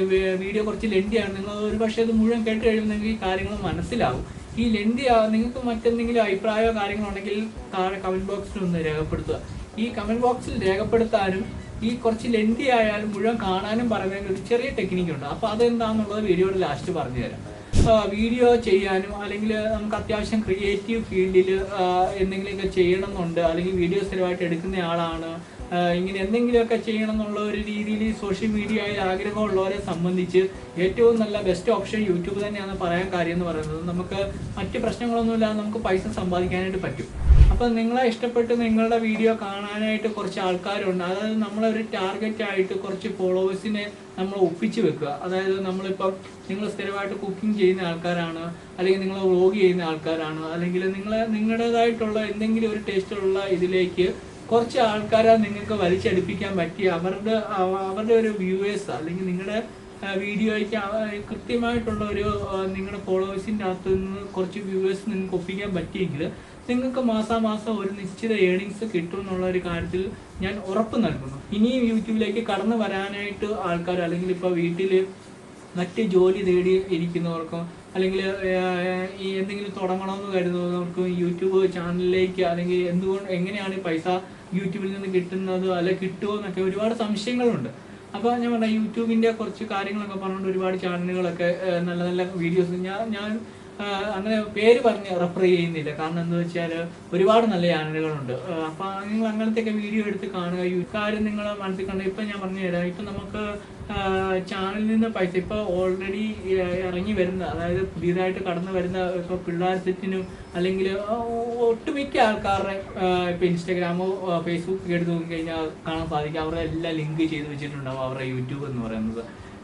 Video കുറച്ച് ലെൻഡിയാണ്. നിങ്ങൾ ഒരു പക്ഷേ അത് മുഴുവൻ കേട്ട് കഴിയുമ്പോൾ നിങ്ങൾക്ക് ഈ കാര്യങ്ങൾ മനസ്സിലാവും. ഈ ലെൻഡി നിങ്ങൾക്ക് മറ്റെന്തെങ്കിലും അഭിപ്രായമോ കാര്യങ്ങളോ ഉണ്ടെങ്കിൽ താഴെ കമന്റ് ബോക്സിൽ ഒന്ന് രേഖപ്പെടുത്തുക. ഈ കമന്റ് ബോക്സിൽ രേഖപ്പെടുത്താനും ഈ കുറച്ച് ലെൻഡി ആയാലും മുഴുവൻ കാണാനും പറയുന്നതിന് ഒരു ചെറിയ ടെക്നിക്ക് ഉണ്ട്. അപ്പോൾ അതെന്താണെന്നുള്ളത് വീഡിയോയുടെ ലാസ്റ്റ് പറഞ്ഞു തരാം. വീഡിയോ ചെയ്യാനും അല്ലെങ്കിൽ നമുക്ക് അത്യാവശ്യം ക്രിയേറ്റീവ് ഫീൽഡിൽ എന്തെങ്കിലുമൊക്കെ ചെയ്യണമെന്നുണ്ട് അല്ലെങ്കിൽ വീഡിയോ സ്ഥിരമായിട്ട് എടുക്കുന്ന ആളാണ് ഇങ്ങനെ എന്തെങ്കിലുമൊക്കെ ചെയ്യണം എന്നുള്ള ഒരു രീതിയിൽ സോഷ്യൽ മീഡിയയിൽ ആഗ്രഹമുള്ളവരെ സംബന്ധിച്ച് ഏറ്റവും നല്ല ബെസ്റ്റ് ഓപ്ഷൻ യൂട്യൂബ് തന്നെയാണ് പറയാൻ കാര്യം എന്ന് പറയുന്നത്. നമുക്ക് മറ്റ് പ്രശ്നങ്ങളൊന്നുമില്ലാതെ നമുക്ക് പൈസ സമ്പാദിക്കാനായിട്ട് പറ്റും. അപ്പം നിങ്ങളെ ഇഷ്ടപ്പെട്ട് നിങ്ങളുടെ വീഡിയോ കാണാനായിട്ട് കുറച്ച് ആൾക്കാരുണ്ട്. അതായത് നമ്മളൊരു ടാർഗറ്റ് ആയിട്ട് കുറച്ച് ഫോളോവേഴ്സിനെ നമ്മൾ ഒപ്പിച്ച് വെക്കുക. അതായത് നമ്മളിപ്പം നിങ്ങൾ സ്ഥിരമായിട്ട് കുക്കിംഗ് ചെയ്യുന്ന ആൾക്കാരാണ് അല്ലെങ്കിൽ നിങ്ങൾ വ്ളോഗ് ചെയ്യുന്ന ആൾക്കാരാണ് അല്ലെങ്കിൽ നിങ്ങൾ നിങ്ങളുടേതായിട്ടുള്ള എന്തെങ്കിലും ഒരു ടേസ്റ്റുള്ള ഇതിലേക്ക് കുറച്ച് ആൾക്കാരെ നിങ്ങൾക്ക് വലിച്ചടിപ്പിക്കാൻ പറ്റി. അവരുടെ അവ- അവരുടെ ഒരു വ്യൂവേഴ്സ് അല്ലെങ്കിൽ നിങ്ങളുടെ വീഡിയോയ്ക്ക് കൃത്യമായിട്ടുള്ള ഒരു നിങ്ങളുടെ ഫോളോവേഴ്സിന്റെ അകത്ത് നിന്ന് കുറച്ച് വ്യൂവേഴ്സ് നിങ്ങൾക്ക് ഒപ്പിക്കാൻ പറ്റിയെങ്കിൽ നിങ്ങൾക്ക് മാസാമാസം ഒരു നിശ്ചിത ഏണിങ്സ് കിട്ടും എന്നുള്ള ഒരു കാര്യത്തിൽ ഞാൻ ഉറപ്പ് നൽകുന്നു. ഇനിയും യൂട്യൂബിലേക്ക് കടന്നു വരാനായിട്ട് ആൾക്കാർ അല്ലെങ്കിൽ ഇപ്പോൾ വീട്ടിൽ മറ്റ് ജോലി തേടി ഇരിക്കുന്നവർക്കും അല്ലെങ്കിൽ ഈ എന്തെങ്കിലും തുടങ്ങണമെന്ന് നമുക്ക് യൂട്യൂബ് ചാനലിലേക്ക് അല്ലെങ്കിൽ എന്തുകൊണ്ട് എങ്ങനെയാണ് പൈസ യൂട്യൂബിൽ നിന്ന് കിട്ടുന്നത് അല്ലെ കിട്ടുമോ എന്നൊക്കെ ഒരുപാട് സംശയങ്ങളുണ്ട്. അപ്പോൾ ഞാൻ പറഞ്ഞ യൂട്യൂബിന്റെ കുറച്ച് കാര്യങ്ങളൊക്കെ പറഞ്ഞുകൊണ്ട് ഒരുപാട് ചാനലുകളൊക്കെ നല്ല നല്ല വീഡിയോസ്. ഞാൻ ഞാൻ അങ്ങനെ പേര് പറഞ്ഞ് റെഫർ ചെയ്യുന്നില്ല. കാരണം എന്താ വെച്ചാൽ ഒരുപാട് നല്ല ചാനലുകളുണ്ട്. അപ്പോൾ നിങ്ങൾ അങ്ങനത്തെ അങ്ങനത്തെയൊക്കെ വീഡിയോ എടുത്ത് കാണുക. ഈ കാര്യം നിങ്ങൾ മനസ്സിൽ കണ്ട ഇപ്പം ഞാൻ പറഞ്ഞു തരാം. ഇപ്പം നമുക്ക് ചാനലിൽ നിന്ന് പൈസ ഇപ്പോൾ ഓൾറെഡി ഇറങ്ങി വരുന്ന അതായത് പുതിയതായിട്ട് കടന്നു വരുന്ന ഇപ്പോൾ പിള്ളേർ സെറ്റിനും അല്ലെങ്കിൽ ഒട്ടുമിക്ക ആൾക്കാരുടെ ഇപ്പോൾ ഇൻസ്റ്റാഗ്രാമോ ഫേസ്ബുക്ക് എടുത്ത് നോക്കിക്കഴിഞ്ഞാൽ കാണാൻ സാധിക്കും. അവരുടെ എല്ലാം ലിങ്ക് ചെയ്ത് വെച്ചിട്ടുണ്ടാവും. അവരുടെ യൂട്യൂബ് എന്ന് പറയുന്നത്.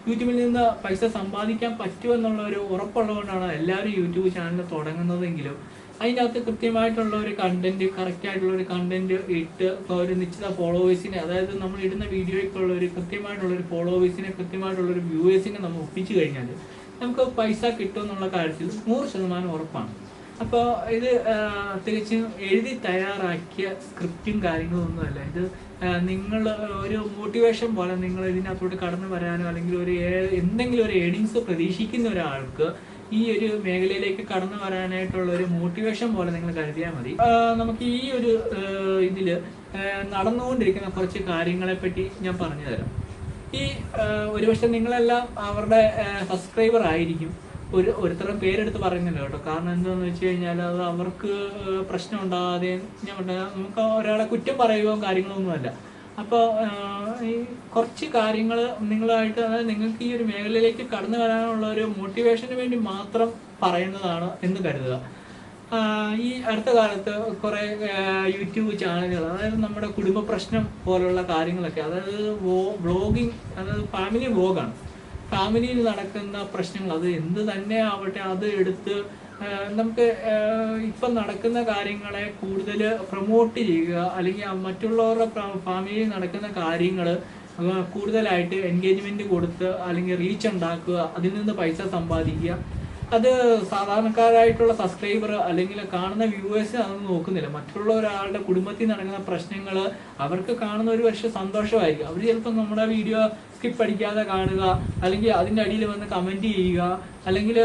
യൂട്യൂബിൽ നിന്ന് പൈസ സമ്പാദിക്കാൻ പറ്റുമെന്നുള്ള ഒരു ഉറപ്പുള്ളതുകൊണ്ടാണ് എല്ലാവരും യൂട്യൂബ് ചാനൽ തുടങ്ങുന്നതെങ്കിലും അതിന്റെ അകത്ത് കൃത്യമായിട്ടുള്ള ഒരു കണ്ടന്റ് കറക്റ്റ് ആയിട്ടുള്ള ഒരു കണ്ടന്റ് ഇട്ട് ഒരു നിശ്ചിത ഫോളോവേഴ്സിനെ അതായത് നമ്മൾ ഇടുന്ന വീഡിയോയ്ക്കുള്ള ഒരു കൃത്യമായിട്ടുള്ള ഒരു ഫോളോവേഴ്സിനെ കൃത്യമായിട്ടുള്ള ഒരു വ്യൂവേഴ്സിനെ നമ്മൾ ഒപ്പിച്ചു കഴിഞ്ഞാൽ നമുക്ക് പൈസ കിട്ടുമെന്നുള്ള കാര്യത്തിൽ നൂറ് ശതമാനം ഉറപ്പാണ്. അപ്പോൾ ഇത് തികച്ചും എഴുതി തയ്യാറാക്കിയ സ്ക്രിപ്റ്റും കാര്യങ്ങളും ഒന്നുമല്ല ഇത് നിങ്ങൾ ഒരു മോട്ടിവേഷൻ പോലെ നിങ്ങൾ ഇതിനകത്തോട്ട് കടന്നു വരാനോ അല്ലെങ്കിൽ ഒരു എന്തെങ്കിലും ഒരു ഏണിങ്സ് പ്രതീക്ഷിക്കുന്ന ഒരാൾക്ക് ഈ ഒരു മേഖലയിലേക്ക് കടന്നു വരാനായിട്ടുള്ള ഒരു മോട്ടിവേഷൻ പോലെ നിങ്ങൾ കരുതിയാൽ മതി. നമുക്ക് ഈ ഒരു ഇതിൽ നടന്നുകൊണ്ടിരിക്കുന്ന കുറച്ച് കാര്യങ്ങളെ പറ്റി ഞാൻ പറഞ്ഞു തരാം ഈ ഒരുപക്ഷെ നിങ്ങളെല്ലാം അവരുടെ സബ്സ്ക്രൈബർ ആയിരിക്കും ഒരു ഒരുത്തരം പേരെടുത്ത് പറയുന്നില്ല കേട്ടോ. കാരണം എന്താണെന്ന് വെച്ച് കഴിഞ്ഞാൽ അത് അവർക്ക് പ്രശ്നം ഉണ്ടാകാതെ ഞാൻ പറഞ്ഞ നമുക്ക് ഒരാളെ കുറ്റം പറയുകയോ കാര്യങ്ങളൊന്നുമല്ല. അപ്പോൾ ഈ കുറച്ച് കാര്യങ്ങൾ നിങ്ങളായിട്ട് അതായത് നിങ്ങൾക്ക് ഈ ഒരു മേഖലയിലേക്ക് കടന്നു വരാനുള്ള ഒരു മോട്ടിവേഷന് വേണ്ടി മാത്രം പറയുന്നതാണ് എന്ന് കരുതുക. ഈ അടുത്ത കാലത്ത് കുറേ യൂട്യൂബ് ചാനലുകൾ അതായത് നമ്മുടെ കുടുംബ പ്രശ്നം പോലുള്ള കാര്യങ്ങളൊക്കെ അതായത് വ്ലോഗിങ് അതായത് ഫാമിലി വ്ളോഗാണ്. ഫാമിലിയിൽ നടക്കുന്ന പ്രശ്നങ്ങൾ അത് എന്ത് തന്നെ ആവട്ടെ അത് എടുത്ത് നമുക്ക് ഇപ്പം നടക്കുന്ന കാര്യങ്ങളെ കൂടുതൽ പ്രൊമോട്ട് ചെയ്യുക അല്ലെങ്കിൽ മറ്റുള്ളവരുടെ ഫാമിലിയിൽ നടക്കുന്ന കാര്യങ്ങൾ കൂടുതലായിട്ട് എൻഗേജ്മെന്റ് കൊടുത്ത് അല്ലെങ്കിൽ റീച്ച് ഉണ്ടാക്കുക അതിൽ നിന്ന് പൈസ സമ്പാദിക്കുക അത് സാധാരണക്കാരായിട്ടുള്ള സബ്സ്ക്രൈബർ അല്ലെങ്കിൽ കാണുന്ന വ്യൂവേഴ്സ് അതൊന്നും നോക്കുന്നില്ല. മറ്റുള്ള ഒരാളുടെ കുടുംബത്തിൽ നടക്കുന്ന പ്രശ്നങ്ങൾ അവർക്ക് കാണുന്ന ഒരു പക്ഷേ സന്തോഷമായിരിക്കും. അവർ ചിലപ്പോൾ നമ്മുടെ വീഡിയോ സ്കിപ്പ് അടിക്കാതെ കാണുക അല്ലെങ്കിൽ അതിന്റെ അടിയിൽ വന്ന് കമന്റ് ചെയ്യുക അല്ലെങ്കിൽ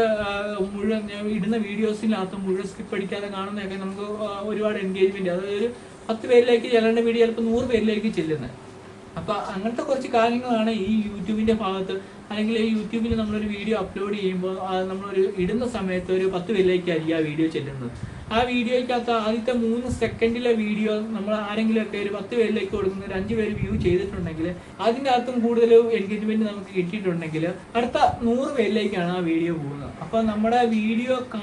മുഴുവൻ ഇടുന്ന വീഡിയോസിനകത്ത് മുഴുവൻ സ്കിപ്പ് അടിക്കാതെ കാണുന്നതൊക്കെ നമുക്ക് ഒരുപാട് എൻഗേജ്മെന്റ് അതായത് പത്ത് പേരിലേക്ക് ചെല്ലേണ്ട വീഡിയോ ചിലപ്പോൾ നൂറ് പേരിലേക്ക് ചെല്ലുന്നത്. അപ്പം അങ്ങനത്തെ കുറച്ച് കാര്യങ്ങളാണ് ഈ യൂട്യൂബിന്റെ ഭാഗത്ത് അല്ലെങ്കിൽ യൂട്യൂബിൽ നമ്മളൊരു വീഡിയോ അപ്ലോഡ് ചെയ്യുമ്പോൾ നമ്മളൊരു ഇടുന്ന സമയത്ത് ഒരു പത്ത് പേരിലേക്കായിരിക്കും ആ വീഡിയോ ചെല്ലുന്നത്. ആ വീഡിയോയ്ക്കകത്ത് ആദ്യത്തെ മൂന്ന് സെക്കൻഡിലെ വീഡിയോ നമ്മൾ ആരെങ്കിലും ഒക്കെ ഒരു പത്ത് പേരിലേക്ക് കൊടുക്കുന്ന ഒരു അഞ്ച് പേര് വ്യൂ ചെയ്തിട്ടുണ്ടെങ്കിൽ അതിന്റെ അകത്തും കൂടുതൽ എൻഗേജ്മെന്റ് നമുക്ക് കിട്ടിയിട്ടുണ്ടെങ്കിൽ അടുത്ത നൂറ് പേരിലേക്കാണ് ആ വീഡിയോ പോകുന്നത്. അപ്പോൾ നമ്മുടെ വീഡിയോ കാ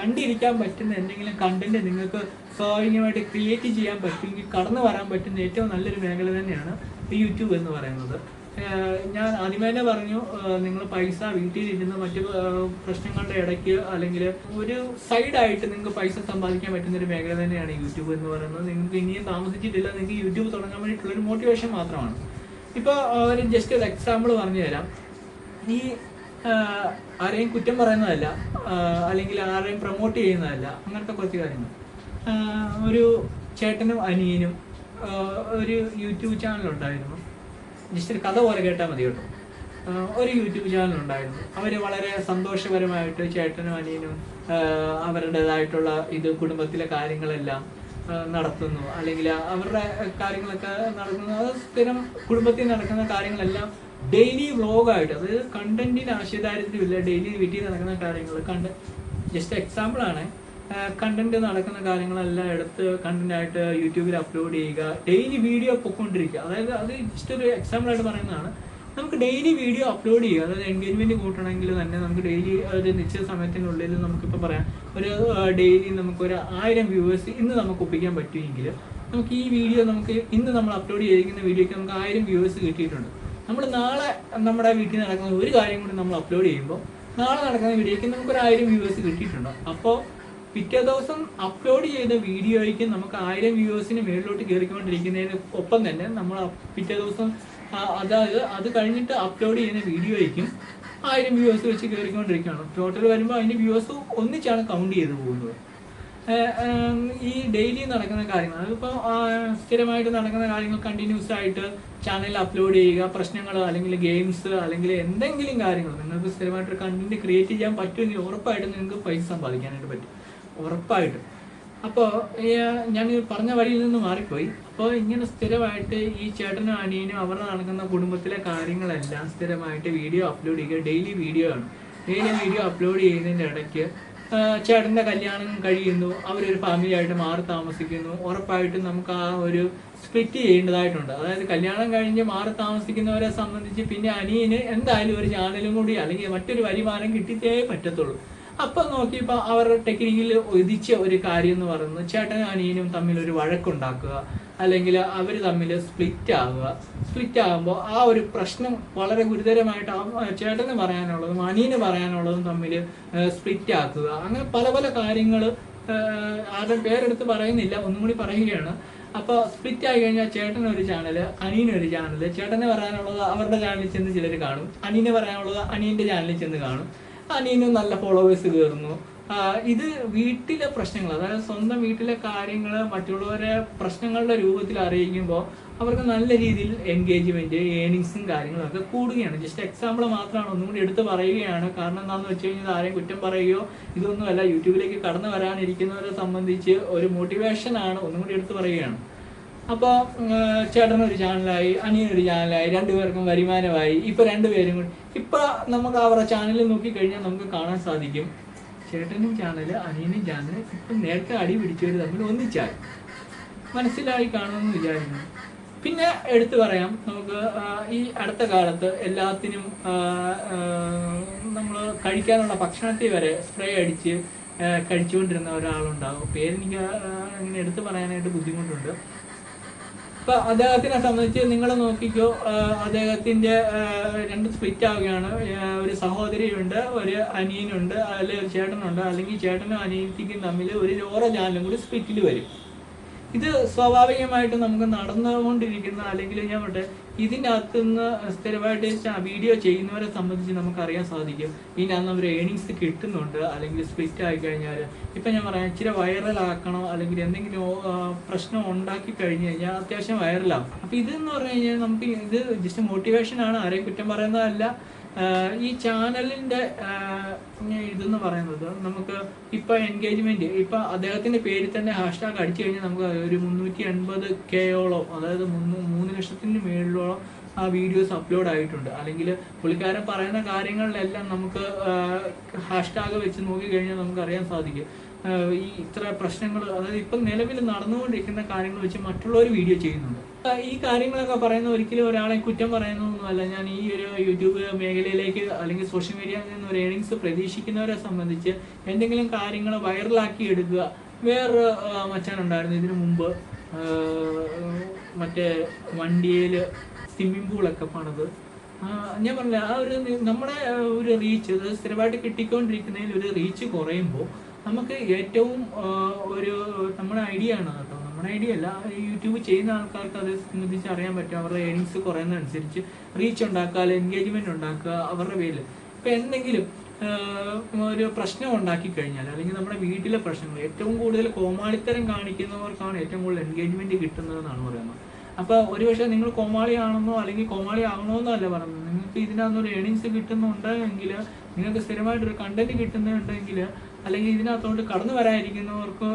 കണ്ടിരിക്കാൻ പറ്റുന്ന എന്തെങ്കിലും കണ്ടന്റ് നിങ്ങൾക്ക് സ്വാഭാവികമായിട്ട് ക്രിയേറ്റ് ചെയ്യാൻ പറ്റുമെങ്കിൽ കടന്നു വരാൻ പറ്റുന്ന ഏറ്റവും നല്ലൊരു മേഖല തന്നെയാണ് യൂട്യൂബ് എന്ന് പറയുന്നത്. ഞാൻ ആദ്യമേ തന്നെ പറഞ്ഞു നിങ്ങൾ പൈസ വീട്ടിലിരുന്ന് മറ്റു പ്രശ്നങ്ങളുടെ ഇടയ്ക്ക് അല്ലെങ്കിൽ ഒരു സൈഡായിട്ട് നിങ്ങൾക്ക് പൈസ സമ്പാദിക്കാൻ പറ്റുന്ന ഒരു മേഖല തന്നെയാണ് യൂട്യൂബ് എന്ന് പറയുന്നത്. നിങ്ങൾക്ക് ഇനിയും താമസിച്ചിട്ടില്ല നിങ്ങൾക്ക് യൂട്യൂബ് തുടങ്ങാൻ വേണ്ടിയിട്ടുള്ള ഒരു മോട്ടിവേഷൻ മാത്രമാണ്. ഇപ്പോൾ ഒരു ജസ്റ്റ് ഒരു എക്സാമ്പിൾ പറഞ്ഞു തരാം. ഈ ആരെയും കുറ്റം പറയുന്നതല്ല അല്ലെങ്കിൽ ആരെയും പ്രൊമോട്ട് ചെയ്യുന്നതല്ല അങ്ങനത്തെ കുറച്ച് കാര്യങ്ങൾ. ഒരു ചേട്ടനും അനിയനും ഒരു യൂട്യൂബ് ചാനൽ ഉണ്ടായിരുന്നു. ജസ്റ്റ് ഒരു കഥ പോലെ കേട്ടാൽ മതി കേട്ടോ. ഒരു യൂട്യൂബ് ചാനൽ ഉണ്ടായിരുന്നു അവർ വളരെ സന്തോഷപരമായിട്ട് ചേട്ടനും അനിയനും അവരുടേതായിട്ടുള്ള ഇത് കുടുംബത്തിലെ കാര്യങ്ങളെല്ലാം നടത്തുന്നു. അല്ലെങ്കിൽ അവരുടെ കാര്യങ്ങളൊക്കെ നടക്കുന്നു അത് സ്ഥിരം കുടുംബത്തിൽ നടക്കുന്ന കാര്യങ്ങളെല്ലാം ഡെയിലി വ്ലോഗായിട്ട് അതായത് കണ്ടന്റിന് ആശയദാരിദ്ര്യമില്ല. ഡെയിലി വീട്ടിൽ നടക്കുന്ന കാര്യങ്ങൾ കണ്ട് ജസ്റ്റ് എക്സാമ്പിൾ ആണ്. കണ്ടന്റ് നടക്കുന്ന കാര്യങ്ങളെല്ലാം എടുത്ത് കണ്ടന്റ് ആയിട്ട് യൂട്യൂബിൽ അപ്ലോഡ് ചെയ്യുക ഡെയിലി വീഡിയോ പൊക്കൊണ്ടിരിക്കുക. അതായത് അത് ജസ്റ്റ് ഒരു എക്സാമ്പിൾ ആയിട്ട് പറയുന്നതാണ്. നമുക്ക് ഡെയിലി വീഡിയോ അപ്ലോഡ് ചെയ്യുക. അതായത് എൻഗേജ്മെന്റ് കൂട്ടണമെങ്കിൽ തന്നെ നമുക്ക് ഡെയിലി ഒരു നിശ്ചിത സമയത്തിനുള്ളിൽ നമുക്കിപ്പോൾ പറയാം ഒരു ഡെയിലി നമുക്ക് ഒരു ആയിരം വ്യൂവേഴ്സ് ഇന്ന് നമുക്ക് ഒപ്പിക്കാൻ പറ്റുമെങ്കിൽ നമുക്ക് ഈ വീഡിയോ നമുക്ക് ഇന്ന് നമ്മൾ അപ്ലോഡ് ചെയ്തിരിക്കുന്ന വീഡിയോയ്ക്ക് നമുക്ക് ആയിരം വ്യൂവേഴ്സ് കിട്ടിയിട്ടുണ്ട്. നമ്മൾ നാളെ നമ്മുടെ വീട്ടിൽ നടക്കുന്ന ഒരു കാര്യം കൂടി നമ്മൾ അപ്ലോഡ് ചെയ്യുമ്പോൾ നാളെ നടക്കുന്ന വീഡിയോയ്ക്ക് നമുക്ക് ഒരു ആയിരം വ്യൂവേഴ്സ് കിട്ടിയിട്ടുണ്ട്. അപ്പോൾ പിറ്റേ ദിവസം അപ്ലോഡ് ചെയ്ത വീഡിയോയ്ക്ക് നമുക്ക് ആയിരം വ്യൂവേഴ്സിന് മേളിലോട്ട് കയറിക്കൊണ്ടിരിക്കുന്നതിന് ഒപ്പം തന്നെ നമ്മൾ പിറ്റേ ദിവസം അതായത് അത് കഴിഞ്ഞിട്ട് അപ്ലോഡ് ചെയ്യുന്ന വീഡിയോയ്ക്കും ആയിരം വ്യൂവേഴ്സ് വെച്ച് കയറിക്കൊണ്ടിരിക്കുകയാണ്. ടോട്ടൽ വരുമ്പോൾ അതിന്റെ വ്യൂവേഴ്സ് ഒന്നിച്ചാണ് കൗണ്ട് ചെയ്ത് പോകുന്നത്. ഈ ഡെയിലി നടക്കുന്ന കാര്യങ്ങൾ അതിപ്പോൾ സ്ഥിരമായിട്ട് നടക്കുന്ന കാര്യങ്ങൾ കണ്ടിന്യൂസ് ആയിട്ട് ചാനൽ അപ്ലോഡ് ചെയ്യുക പ്രശ്നങ്ങൾ അല്ലെങ്കിൽ ഗെയിംസ് അല്ലെങ്കിൽ എന്തെങ്കിലും കാര്യങ്ങൾ നിങ്ങൾക്ക് സ്ഥിരമായിട്ടൊരു കണ്ടന്റ് ക്രിയേറ്റ് ചെയ്യാൻ പറ്റുമെങ്കിൽ ഉറപ്പായിട്ടും നിങ്ങൾക്ക് പൈസ സമ്പാദിക്കാനായിട്ട് പറ്റും. ഉറപ്പായിട്ടും. അപ്പോൾ ഞാൻ പറഞ്ഞ വഴിയിൽ നിന്ന് മാറിപ്പോയി. അപ്പോൾ ഇങ്ങനെ സ്ഥിരമായിട്ട് ഈ ചേട്ടനും അനിയനും അവർ നടക്കുന്ന കുടുംബത്തിലെ കാര്യങ്ങളെല്ലാം സ്ഥിരമായിട്ട് വീഡിയോ അപ്ലോഡ് ചെയ്യുക ഡെയിലി വീഡിയോ ആണ്. ഡെയിലി വീഡിയോ അപ്ലോഡ് ചെയ്യുന്നതിന്റെ ഇടയ്ക്ക് ചേട്ടന്റെ കല്യാണം കഴിയുന്നു അവരൊരു ഫാമിലി ആയിട്ട് മാറി താമസിക്കുന്നു. ഉറപ്പായിട്ടും നമുക്ക് ആ ഒരു സ്പ്ലിറ്റ് ചെയ്യേണ്ടതായിട്ടുണ്ട്. അതായത് കല്യാണം കഴിഞ്ഞ് മാറി താമസിക്കുന്നവരെ സംബന്ധിച്ച് പിന്നെ അനിയന് എന്തായാലും ഒരു ചാനലും കൂടി അല്ലെങ്കിൽ മറ്റൊരു വരുമാനം കിട്ടിയേ പറ്റത്തുള്ളൂ. അപ്പൊ നോക്കിയപ്പോ അവരുടെ ടെക്നിക്കിൽ ഒതിച്ച ഒരു കാര്യം എന്ന് പറയുന്നത് ചേട്ടനും അനിയനും തമ്മിൽ ഒരു വഴക്കുണ്ടാക്കുക അല്ലെങ്കിൽ അവർ തമ്മിൽ സ്പ്ലിറ്റ് ആവുക. സ്പ്ലിറ്റ് ആകുമ്പോൾ ആ ഒരു പ്രശ്നം വളരെ ഗുരുതരമായിട്ട് ചേട്ടന് പറയാനുള്ളതും അനിയന് പറയാനുള്ളതും തമ്മിൽ സ്പ്ലിറ്റ് ആക്കുക. അങ്ങനെ പല പല കാര്യങ്ങൾ ആരുടെ പേരെടുത്ത് പറയുന്നില്ല ഒന്നും കൂടി പറയുകയാണ്. അപ്പോൾ സ്പ്ലിറ്റ് ആയി കഴിഞ്ഞാൽ ചേട്ടന് ഒരു ചാനൽ അനിയന് ഒരു ചാനൽ ചേട്ടന് പറയാനുള്ളത് അവരുടെ ചാനലിൽ ചെന്ന് ചിലർ കാണും. അനിയന് പറയാനുള്ളത് അനിയന്റെ ചാനലിൽ ചെന്ന് കാണും. അനിയനും നല്ല ഫോളോവേഴ്സ് കയറുന്നു. ഇത് വീട്ടിലെ പ്രശ്നങ്ങൾ അതായത് സ്വന്തം വീട്ടിലെ കാര്യങ്ങൾ മറ്റുള്ളവരെ പ്രശ്നങ്ങളുടെ രൂപത്തിൽ അറിയിക്കുമ്പോൾ അവർക്ക് നല്ല രീതിയിൽ എൻഗേജ്മെന്റ് ഏണിങ്സും കാര്യങ്ങളും ഒക്കെ കൂടുകയാണ്. ജസ്റ്റ് എക്സാമ്പിൾ മാത്രമാണ് ഒന്നും കൂടി എടുത്ത് പറയുകയാണ്. കാരണം എന്താണെന്ന് വെച്ച് കഴിഞ്ഞാൽ ആരെയും കുറ്റം പറയുകയോ ഇതൊന്നുമല്ല യൂട്യൂബിലേക്ക് കടന്നു വരാനിരിക്കുന്നവരെ സംബന്ധിച്ച് ഒരു മോട്ടിവേഷനാണ് ഒന്നും കൂടി എടുത്ത് പറയുകയാണ്. അപ്പോൾ ചേട്ടനൊരു ചാനലായി അനിയനൊരു ചാനലായി രണ്ടുപേർക്കും വരുമാനമായി. ഇപ്പൊ രണ്ടുപേരും കൂടി ഇപ്പൊ നമുക്ക് അവരുടെ ചാനൽ നോക്കിക്കഴിഞ്ഞാൽ നമുക്ക് കാണാൻ സാധിക്കും. ചേട്ടനും ചാനൽ അനിയനും ചാനൽ ഇപ്പം നേരത്തെ അടി പിടിച്ചവർ തമ്മിൽ ഒന്നിച്ചായി. മനസ്സിലായി കാണുമെന്ന് വിചാരിക്കുന്നു. പിന്നെ എടുത്തു പറയാം നമുക്ക് ഈ അടുത്ത കാലത്ത് എല്ലാത്തിനും നമ്മൾ കഴിക്കാനുള്ള ഭക്ഷണത്തിൽ വരെ സ്പ്രേ അടിച്ച് കഴിച്ചുകൊണ്ടിരുന്ന ഒരാളുണ്ടാവും. പേരെനിക്ക് അങ്ങനെ എടുത്തു പറയാനായിട്ട് ബുദ്ധിമുട്ടുണ്ട്. ഇപ്പൊ അദ്ദേഹത്തിനെ സംബന്ധിച്ച് നിങ്ങൾ നോക്കിക്കോ അദ്ദേഹത്തിന്റെ രണ്ട് സ്പ്ലിറ്റ് ആവുകയാണ്. ഒരു സഹോദരിയുണ്ട് ഒരു അനിയനുണ്ട് അല്ലെങ്കിൽ ഒരു ചേട്ടനുണ്ട്. അല്ലെങ്കിൽ ചേട്ടനും അനിയത്തിക്കും തമ്മിൽ ഒരു ലോറ ചാനലും കൂടി സ്പ്ലിറ്റിൽ വരും. ഇത് സ്വാഭാവികമായിട്ടും നമുക്ക് നടന്നുകൊണ്ടിരിക്കുന്ന അല്ലെങ്കിൽ ഞാൻ പറയട്ടെ ഇതിന്റെ അകത്ത് നിന്ന് സ്ഥിരമായിട്ട് വീഡിയോ ചെയ്യുന്നവരെ സംബന്ധിച്ച് നമുക്ക് അറിയാൻ സാധിക്കും ഇതിനകത്ത് അവർ ഏണിങ്സ് കിട്ടുന്നുണ്ട് അല്ലെങ്കിൽ സ്പ്ലിറ്റ് ആയി കഴിഞ്ഞാൽ ഇപ്പം ഞാൻ പറയാം ഇച്ചിരി വൈറലാക്കണോ അല്ലെങ്കിൽ എന്തെങ്കിലും പ്രശ്നം ഉണ്ടാക്കി കഴിഞ്ഞ് കഴിഞ്ഞാൽ അത്യാവശ്യം വൈറലാകും അപ്പം ഇതെന്ന് പറഞ്ഞു കഴിഞ്ഞാൽ നമുക്ക് ഇത് ജസ്റ്റ് മോട്ടിവേഷൻ ആണ്. ആരെയും കുറ്റം പറയുന്നതല്ല. ഈ ചാനലിന്റെ ഇതെന്ന് പറയുന്നത് നമുക്ക് ഇപ്പൊ എൻഗേജ്മെന്റ് ഇപ്പൊ അദ്ദേഹത്തിന്റെ പേരിൽ തന്നെ ഹാഷ്ടാഗ് അടിച്ചു കഴിഞ്ഞാൽ നമുക്ക് ഒരു മുന്നൂറ്റി എൺപത് കെയോളം അതായത് മുന്നൂ- മൂന്ന് ലക്ഷത്തിന് മേളിലോളം ആ വീഡിയോസ് അപ്ലോഡ് ആയിട്ടുണ്ട്. അല്ലെങ്കിൽ പുള്ളിക്കാരൻ പറയുന്ന കാര്യങ്ങളിലെല്ലാം നമുക്ക് ഹാഷ്ടാഗ് വെച്ച് നോക്കി കഴിഞ്ഞാൽ നമുക്ക് അറിയാൻ സാധിക്കും. ഈ ഇത്ര പ്രശ്നങ്ങൾ അതായത് ഇപ്പം നിലവിൽ നടന്നുകൊണ്ടിരിക്കുന്ന കാര്യങ്ങൾ വെച്ച് മറ്റുള്ളവർ വീഡിയോ ചെയ്യുന്നുണ്ട്. ഈ കാര്യങ്ങളൊക്കെ പറയുന്ന ഒരിക്കലും ഒരാളെ കുറ്റം പറയുന്നൊന്നുമല്ല ഞാൻ ഈ ഒരു യൂട്യൂബ് മേഖലയിലേക്ക് അല്ലെങ്കിൽ സോഷ്യൽ മീഡിയയിൽ നിന്ന് ഒരു ഏണിങ്സ് പ്രതീക്ഷിക്കുന്നവരെ സംബന്ധിച്ച് എന്തെങ്കിലും കാര്യങ്ങൾ വൈറലാക്കി എടുക്കുക. വേറൊരു മച്ചാനുണ്ടായിരുന്നു ഇതിനു മുമ്പ്. മറ്റേ വണ്ടിയിൽ സ്വിമ്മിംഗ് പൂളൊക്കെ പണിത്. ഞാൻ പറഞ്ഞില്ല ആ ഒരു നമ്മുടെ ഒരു റീച്ച് സ്ഥിരമായിട്ട് കിട്ടിക്കൊണ്ടിരിക്കുന്നതിൽ ഒരു റീച്ച് കുറയുമ്പോൾ നമുക്ക് ഏറ്റവും ഒരു നമ്മുടെ ഐഡിയ ആണ് കേട്ടോ. നമ്മുടെ ഐഡിയ അല്ല. യൂട്യൂബ് ചെയ്യുന്ന ആൾക്കാർക്ക് അത് സംബന്ധിച്ച് അറിയാൻ പറ്റും. അവരുടെ ഏണിങ്സ് കുറയുന്നതനുസരിച്ച് റീച്ച് ഉണ്ടാക്കുക എൻഗേജ്മെന്റ് ഉണ്ടാക്കുക അവരുടെ പേരിൽ ഇപ്പം എന്തെങ്കിലും ഒരു പ്രശ്നം ഉണ്ടാക്കി കഴിഞ്ഞാൽ അല്ലെങ്കിൽ നമ്മുടെ വീട്ടിലെ പ്രശ്നങ്ങൾ ഏറ്റവും കൂടുതൽ കോമാളിത്തരം കാണിക്കുന്നവർക്കാണ് ഏറ്റവും കൂടുതൽ എൻഗേജ്മെന്റ് കിട്ടുന്നതെന്നാണ് പറയുന്നത്. അപ്പോൾ ഒരുപക്ഷെ നിങ്ങൾ കോമാളി ആണെന്നോ അല്ലെങ്കിൽ കോമാളി ആകണമെന്നോ അല്ല പറയുന്നത് നിങ്ങൾക്ക് ഇതിനകത്തൊരു ഏണിങ്സ് കിട്ടുന്നുണ്ടെങ്കിൽ നിങ്ങൾക്ക് സ്ഥിരമായിട്ടൊരു കണ്ടന്റ് കിട്ടുന്നുണ്ടെങ്കിൽ അല്ലെങ്കിൽ ഇതിനകത്തോട്ട് കടന്നു വരാതിരിക്കുന്നവർക്ക്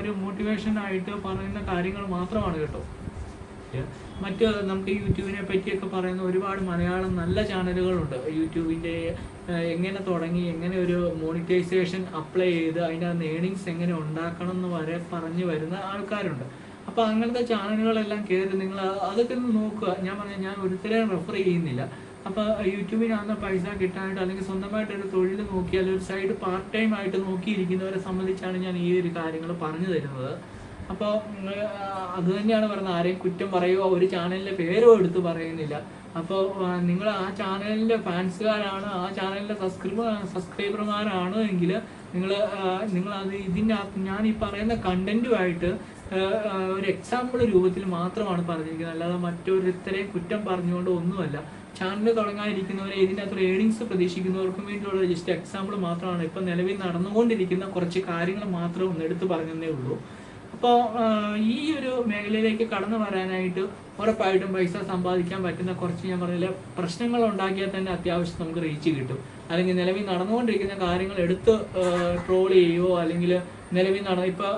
ഒരു മോട്ടിവേഷൻ ആയിട്ട് പറയുന്ന കാര്യങ്ങൾ മാത്രമാണ് കേട്ടോ. മറ്റ് നമുക്ക് യൂട്യൂബിനെ പറ്റിയൊക്കെ പറയുന്ന ഒരുപാട് മലയാളം നല്ല ചാനലുകളുണ്ട്. യൂട്യൂബിന്റെ എങ്ങനെ തുടങ്ങി എങ്ങനെ ഒരു മോണിറ്റൈസേഷൻ അപ്ലൈ ചെയ്ത് അതിന്റെ അകത്ത് ഏണിങ്സ് എങ്ങനെ ഉണ്ടാക്കണം എന്ന് വരെ പറഞ്ഞു വരുന്ന ആൾക്കാരുണ്ട്. അപ്പോൾ അങ്ങനത്തെ ചാനലുകളെല്ലാം കയറി നിങ്ങൾ അതൊക്കെ ഒന്ന് നോക്കുക. ഞാൻ പറഞ്ഞ ഞാൻ ഒരുത്തരെയും റെഫർ ചെയ്യുന്നില്ല. അപ്പോൾ യൂട്യൂബിനാകുന്ന പൈസ കിട്ടാനായിട്ട് അല്ലെങ്കിൽ സ്വന്തമായിട്ട് ഒരു തൊഴിൽ നോക്കിയാൽ ഒരു സൈഡ് പാർട്ട് ടൈം ആയിട്ട് നോക്കിയിരിക്കുന്നവരെ സംബന്ധിച്ചാണ് ഞാൻ ഈ ഒരു കാര്യങ്ങൾ പറഞ്ഞു തരുന്നത്. അപ്പോൾ അത് തന്നെയാണ് പറയുന്നത് ആരെയും കുറ്റം പറയുകയോ ഒരു ചാനലിന്റെ പേരോ എടുത്ത് പറയുന്നില്ല. അപ്പോൾ നിങ്ങൾ ആ ചാനലിന്റെ ഫാൻസുകാരാണ് ആ ചാനലിന്റെ സബ്സ്ക്രൈബർ സബ്സ്ക്രൈബർമാരാണ് എങ്കിൽ നിങ്ങൾ നിങ്ങൾ അത് ഇതിന്റെ ഞാൻ ഈ പറയുന്ന കണ്ടന്റുമായിട്ട് ഒരു എക്സാമ്പിൾ രൂപത്തിൽ മാത്രമാണ് പറഞ്ഞിരിക്കുന്നത്. അല്ലാതെ മറ്റൊരുത്തരെയും കുറ്റം പറഞ്ഞുകൊണ്ട് ഒന്നുമല്ല. ചാനൽ തുടങ്ങാനിരിക്കുന്നവരെ അത്ര ഏണിങ്സ് പ്രതീക്ഷിക്കുന്നവർക്കും വേണ്ടിയുള്ള ജസ്റ്റ് എക്സാമ്പിൾ മാത്രമാണ്. ഇപ്പം നിലവിൽ നടന്നുകൊണ്ടിരിക്കുന്ന കുറച്ച് കാര്യങ്ങൾ മാത്രം ഒന്ന് എടുത്തു പറഞ്ഞതേ ഉള്ളൂ. അപ്പോൾ ഈ ഒരു മേഖലയിലേക്ക് കടന്നു വരാനായിട്ട് ഉറപ്പായിട്ടും പൈസ സമ്പാദിക്കാൻ പറ്റുന്ന കുറച്ച് ഞാൻ പറഞ്ഞില്ല പ്രശ്നങ്ങൾ ഉണ്ടാക്കിയാൽ തന്നെ അത്യാവശ്യം നമുക്ക് റീച്ച് കിട്ടും. അല്ലെങ്കിൽ നിലവിൽ നടന്നുകൊണ്ടിരിക്കുന്ന കാര്യങ്ങൾ എടുത്ത് ട്രോൾ ചെയ്യുകയോ അല്ലെങ്കിൽ നിലവിൽ നട ഇപ്പോൾ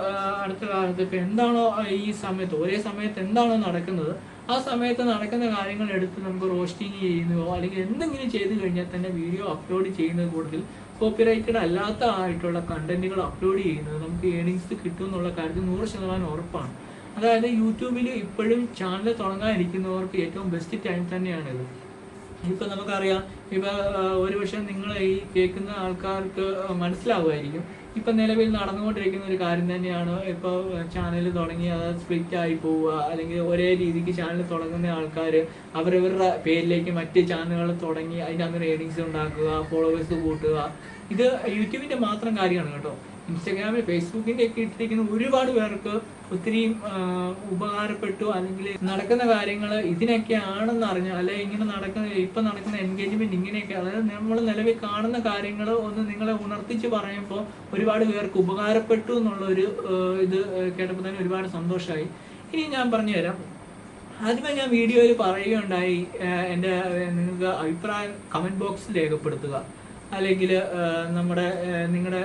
അടുത്ത കാലത്ത് ഇപ്പോൾ എന്താണോ ഈ സമയത്ത് ഒരേ സമയത്ത് എന്താണോ നടക്കുന്നത് ആ സമയത്ത് നടക്കുന്ന കാര്യങ്ങൾ എടുത്ത് നമുക്ക് റോസ്റ്റിംഗ് ചെയ്യുന്നതോ അല്ലെങ്കിൽ എന്തെങ്കിലും ചെയ്തു കഴിഞ്ഞാൽ തന്നെ വീഡിയോ അപ്ലോഡ് ചെയ്യുന്നത് കൂടുതൽ കോപ്പിറൈറ്റഡ് അല്ലാത്ത ആയിട്ടുള്ള കണ്ടന്റുകൾ അപ്ലോഡ് ചെയ്യുന്നത് നമുക്ക് ഏണിങ്സ് കിട്ടും എന്നുള്ള കാര്യത്തിൽ നൂറ് ശതമാനം ഉറപ്പാണ്. അതായത് യൂട്യൂബിൽ ഇപ്പോഴും ചാനൽ തുടങ്ങാനിരിക്കുന്നവർക്ക് ഏറ്റവും ബെസ്റ്റ് ടൈം തന്നെയാണിത്. ഇപ്പൊ നമുക്കറിയാം ഇപ്പൊ ഒരുപക്ഷെ നിങ്ങൾ ഈ കേൾക്കുന്ന ആൾക്കാർക്ക് മനസ്സിലാവുമായിരിക്കും. ഇപ്പൊ നിലവിൽ നടന്നുകൊണ്ടിരിക്കുന്ന ഒരു കാര്യം തന്നെയാണ്. ഇപ്പൊ ചാനൽ തുടങ്ങി അത് സ്പ്ലിറ്റ് ആയി പോവുക. അല്ലെങ്കിൽ ഒരേ രീതിക്ക് ചാനൽ തുടങ്ങുന്ന ആൾക്കാർ അവരവരുടെ പേരിലേക്ക് മറ്റ് ചാനലുകൾ തുടങ്ങി അതിനകത്ത് ഏണിങ്സ് ഉണ്ടാക്കുക ഫോളോവേഴ്സ് കൂട്ടുക. ഇത് യൂട്യൂബിന്റെ മാത്രം കാര്യമാണ് കേട്ടോ. ഇൻസ്റ്റാഗ്രാമിൽ ഫേസ്ബുക്കിന്റെ ഒക്കെ ഇട്ടിരിക്കുന്ന ഒരുപാട് പേർക്ക് ഒത്തിരി ഉപകാരപ്പെട്ടു. അല്ലെങ്കിൽ നടക്കുന്ന കാര്യങ്ങൾ ഇതിനൊക്കെ ആണെന്ന് അറിഞ്ഞു അല്ലെ ഇങ്ങനെ നടക്കുന്ന ഇപ്പൊ നടക്കുന്ന എൻഗേജ്മെന്റ് ഇങ്ങനെയൊക്കെ അതായത് നമ്മൾ നിലവിൽ കാണുന്ന കാര്യങ്ങൾ ഒന്ന് നിങ്ങളെ ഉണർത്തിച്ച് പറയുമ്പോൾ ഒരുപാട് പേർക്ക് ഉപകാരപ്പെട്ടു എന്നുള്ള ഒരു ഇത് കേട്ടപ്പോൾ തന്നെ ഒരുപാട് സന്തോഷമായി. ഇനി ഞാൻ പറഞ്ഞുതരാം ആദ്യമേ ഞാൻ വീഡിയോയിൽ പറയുകയുണ്ടായി എന്റെ നിങ്ങൾക്ക് അഭിപ്രായം കമന്റ് ബോക്സിൽ രേഖപ്പെടുത്തുക. അല്ലെങ്കിൽ നമ്മുടെ നിങ്ങളുടെ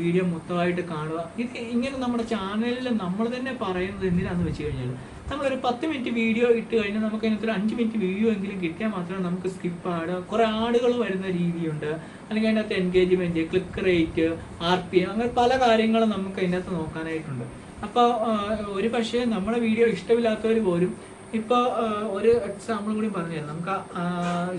വീഡിയോ മൊത്തമായിട്ട് കാണുക. ഇത് ഇങ്ങനെ നമ്മുടെ ചാനലിൽ നമ്മൾ തന്നെ പറയുന്നത് എന്തിനാന്ന് വെച്ച് കഴിഞ്ഞാൽ നമ്മളൊരു പത്ത് മിനിറ്റ് വീഡിയോ ഇട്ട് കഴിഞ്ഞാൽ നമുക്ക് അതിനകത്ത് ഒരു അഞ്ച് മിനിറ്റ് വീഡിയോ എങ്കിലും കിട്ടിയാൽ മാത്രമേ നമുക്ക് സ്കിപ്പ് ആടുക കുറേ ആടുകൾ വരുന്ന രീതിയുണ്ട്. അല്ലെങ്കിൽ അതിനകത്ത് engagement click rate R P അങ്ങനെ പല കാര്യങ്ങളും നമുക്ക് അതിനകത്ത് നോക്കാനായിട്ടുണ്ട്. അപ്പോൾ ഒരു പക്ഷേ നമ്മുടെ വീഡിയോ ഇഷ്ടമില്ലാത്തവർ പോലും ഇപ്പോൾ ഒരു എക്സാമ്പിൾ കൂടി പറഞ്ഞു തരാം നമുക്ക്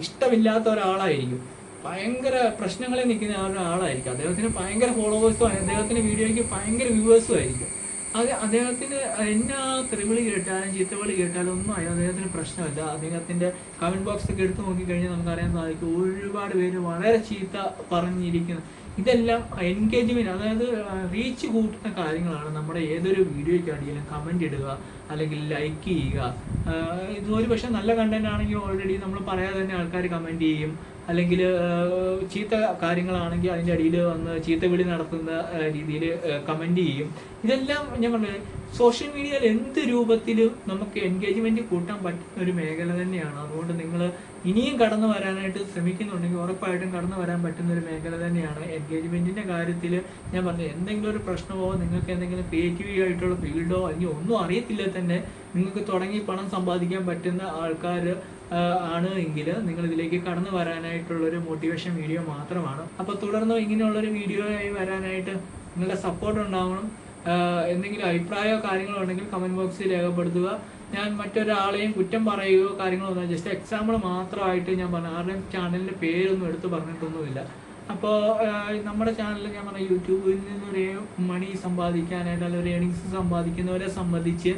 ഇഷ്ടമില്ലാത്ത ഒരാളായിരിക്കും. ഭയങ്കര പ്രശ്നങ്ങളെ നിൽക്കുന്ന ഒരാളായിരിക്കും. അദ്ദേഹത്തിന് ഭയങ്കര ഫോളോവേഴ്സും അദ്ദേഹത്തിന്റെ വീഡിയോയ്ക്ക് ഭയങ്കര വ്യൂവേഴ്സും ആയിരിക്കും. അത് അദ്ദേഹത്തിന് എന്നാ തെറിവിളി കേട്ടാലും ചീത്തവിളി കേട്ടാലും ഒന്നും ആയി അദ്ദേഹത്തിന് പ്രശ്നമില്ല. അദ്ദേഹത്തിന്റെ കമന്റ് ബോക്സ് ഒക്കെ എടുത്തു നോക്കിക്കഴിഞ്ഞാൽ നമുക്ക് അറിയാൻ സാധിക്കും ഒരുപാട് പേര് വളരെ ചീത്ത പറഞ്ഞിരിക്കുന്നു ഇതെല്ലാം എൻഗേജ്മെന്റ് അതായത് റീച്ച് കൂട്ടുന്ന കാര്യങ്ങളാണ് നമ്മുടെ ഏതൊരു വീഡിയോയ്ക്ക് അടിയിലും കമന്റ് ഇടുക അല്ലെങ്കിൽ ലൈക്ക് ചെയ്യുക. ഇത് ഒരു പക്ഷേ നല്ല കണ്ടന്റ് ആണെങ്കിൽ ഓൾറെഡി നമ്മൾ പറയാതെ തന്നെ ആൾക്കാർ കമന്റ് ചെയ്യും. അല്ലെങ്കിൽ ചീത്ത കാര്യങ്ങളാണെങ്കിൽ അതിന്റെ അടിയിൽ വന്ന് ചീത്ത വിളി നടത്തുന്ന രീതിയിൽ കമന്റ് ചെയ്യും. ഇതെല്ലാം ഞാൻ പറഞ്ഞു സോഷ്യൽ മീഡിയയിൽ എന്ത് രൂപത്തിലും നമുക്ക് എൻഗേജ്മെന്റ് കൂട്ടാൻ പറ്റുന്ന ഒരു മേഖല തന്നെയാണ്. അതുകൊണ്ട് നിങ്ങൾ ഇനിയും കടന്നു വരാനായിട്ട് ശ്രമിക്കുന്നുണ്ടെങ്കിൽ ഉറപ്പായിട്ടും കടന്നു വരാൻ പറ്റുന്ന ഒരു മേഖല തന്നെയാണ് എൻഗേജ്മെന്റിന്റെ കാര്യത്തിൽ. ഞാൻ പറഞ്ഞു എന്തെങ്കിലും ഒരു പ്രശ്നമോ നിങ്ങൾക്ക് എന്തെങ്കിലും ക്രിയേറ്റീവ് ആയിട്ടുള്ള ഫീൽഡോ അല്ലെങ്കിൽ ഒന്നും അറിയത്തില്ല തന്നെ നിങ്ങൾക്ക് തുടങ്ങി പണം സമ്പാദിക്കാൻ പറ്റുന്ന ആൾക്കാർ ആണ് എങ്കിൽ നിങ്ങൾ ഇതിലേക്ക് കടന്നു വരാനായിട്ടുള്ള ഒരു മോട്ടിവേഷൻ വീഡിയോ മാത്രമാണ്. അപ്പോൾ തുടർന്ന് ഇങ്ങനെയുള്ളൊരു വീഡിയോ ആയി വരാനായിട്ട് നിങ്ങളുടെ സപ്പോർട്ട് ഉണ്ടാവണം. എന്തെങ്കിലും അഭിപ്രായമോ കാര്യങ്ങളോ ഉണ്ടെങ്കിൽ കമന്റ് ബോക്സിൽ രേഖപ്പെടുത്തുക. ഞാൻ മറ്റൊരാളെയും കുറ്റം പറയുകയോ കാര്യങ്ങളോ ഒന്നും ജസ്റ്റ് എക്സാമ്പിൾ മാത്രമായിട്ട് ഞാൻ പറഞ്ഞു ആരുടെയും ചാനലിന്റെ പേരൊന്നും എടുത്ത് പറഞ്ഞിട്ടൊന്നുമില്ല. അപ്പോൾ നമ്മുടെ ചാനലിൽ ഞാൻ പറഞ്ഞ യൂട്യൂബിൽ നിന്നൊരു മണി സമ്പാദിക്കാനായിട്ട് അല്ലെങ്കിൽ ഏണിങ്സ് സമ്പാദിക്കുന്നവരെ സംബന്ധിച്ച്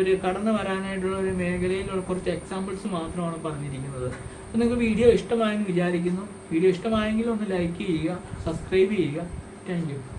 ഒരു കടന്നു വരാനായിട്ടുള്ള ഒരു മേഖലയിലുള്ള കുറച്ച് എക്സാമ്പിൾസ് മാത്രമാണ് പറഞ്ഞിരിക്കുന്നത്. അപ്പോൾ നിങ്ങൾക്ക് വീഡിയോ ഇഷ്ടമായെന്ന് വിചാരിക്കുന്നു. വീഡിയോ ഇഷ്ടമായെങ്കിൽ ഒന്ന് ലൈക്ക് ചെയ്യുക സബ്സ്ക്രൈബ് ചെയ്യുക. താങ്ക്